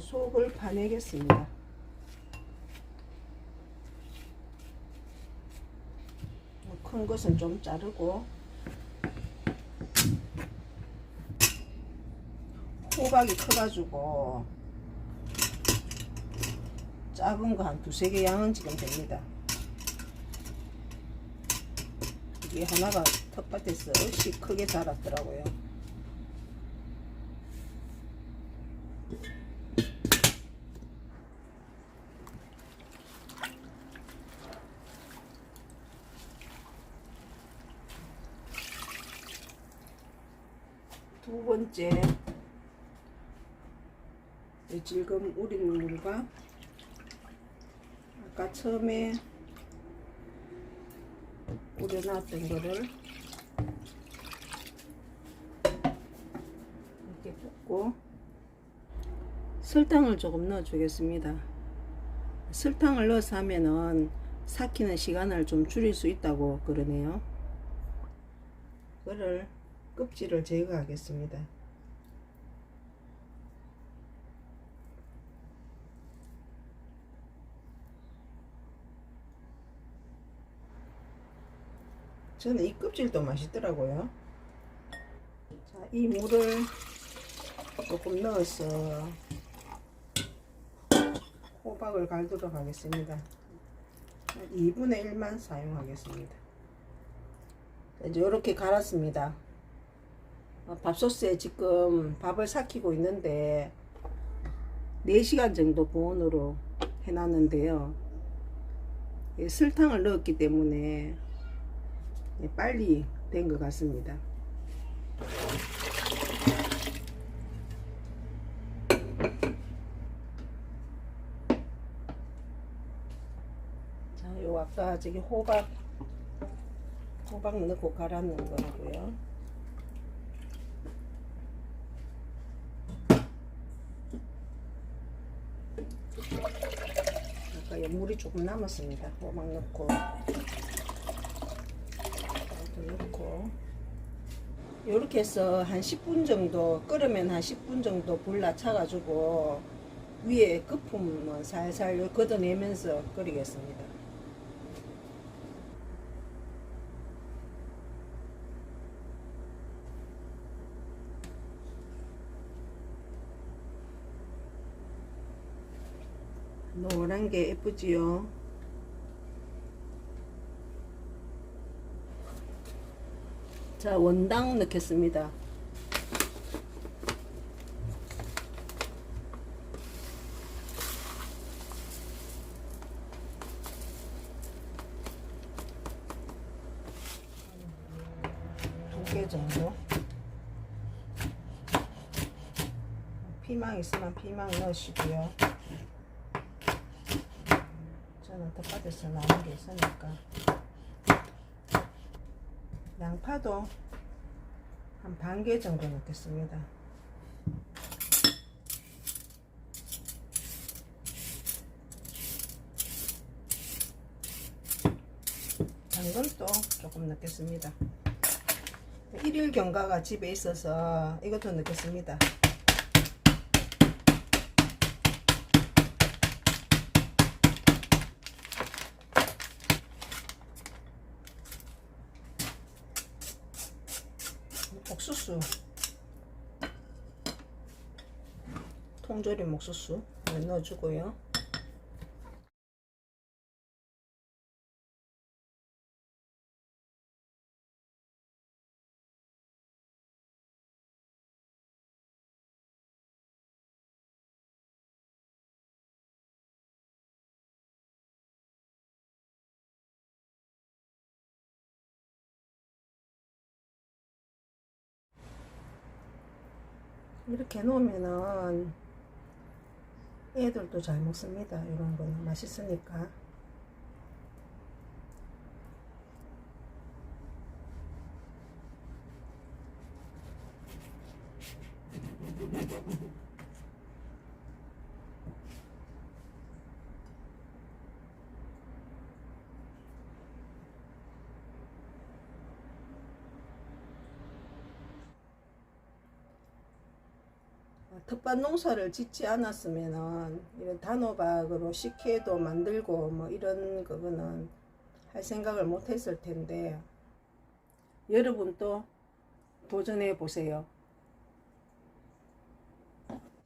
속을 파내겠습니다. 큰 것은 좀 자르고 호박이 커가지고 작은 거 한 두세 개 양은 지금 됩니다. 이게 하나가 텃밭에서 역시 크게 자랐더라고요. 두 번째. 이 질금 우린 물과 아까 처음에 우려놨던 거를 이렇게 붓고 설탕을 조금 넣어 주겠습니다. 설탕을 넣어서 하면은 삭히는 시간을 좀 줄일 수 있다고 그러네요. 그거를 껍질을 제거하겠습니다. 저는 이 껍질도 맛있더라고요. 자, 이 물을 조금 넣어서 호박을 갈도록 하겠습니다. 2분의 1만 사용하겠습니다. 이제 이렇게 갈았습니다. 어, 밥솥에 지금 밥을 삭히고 있는데 4시간 정도 보온으로 해놨는데요. 예, 설탕을 넣었기 때문에 예, 빨리 된 것 같습니다. 자, 요 아까 저기 호박 호박 넣고 갈아놓은 거고요. 아까 요 물이 조금 남았습니다. 호박 넣고 호박도 넣고 이렇게 해서 한 10분 정도 끓으면 한 10분 정도 불 낮춰가지고 위에 거품을 살살 걷어내면서 끓이겠습니다. 노란 게 예쁘지요? 자, 원당 넣겠습니다. 두개 정도. 피망 있으면 피망 넣으시고요. 저는 텃밭에서 나온 게 있으니까 양파도 한 반 개 정도 넣겠습니다. 당근도 조금 넣겠습니다. 일일 경과가 집에 있어서 이것도 넣겠습니다. 옥수수. 통조림 옥수수 넣어주고요 이렇게 놓으면은 애들도 잘 먹습니다. 이런 거는 맛있으니까. 텃밭 농사를 짓지 않았으면은 이런 단호박으로 식혜도 만들고 뭐 이런 거는 할 생각을 못 했을 텐데 여러분도 도전해 보세요.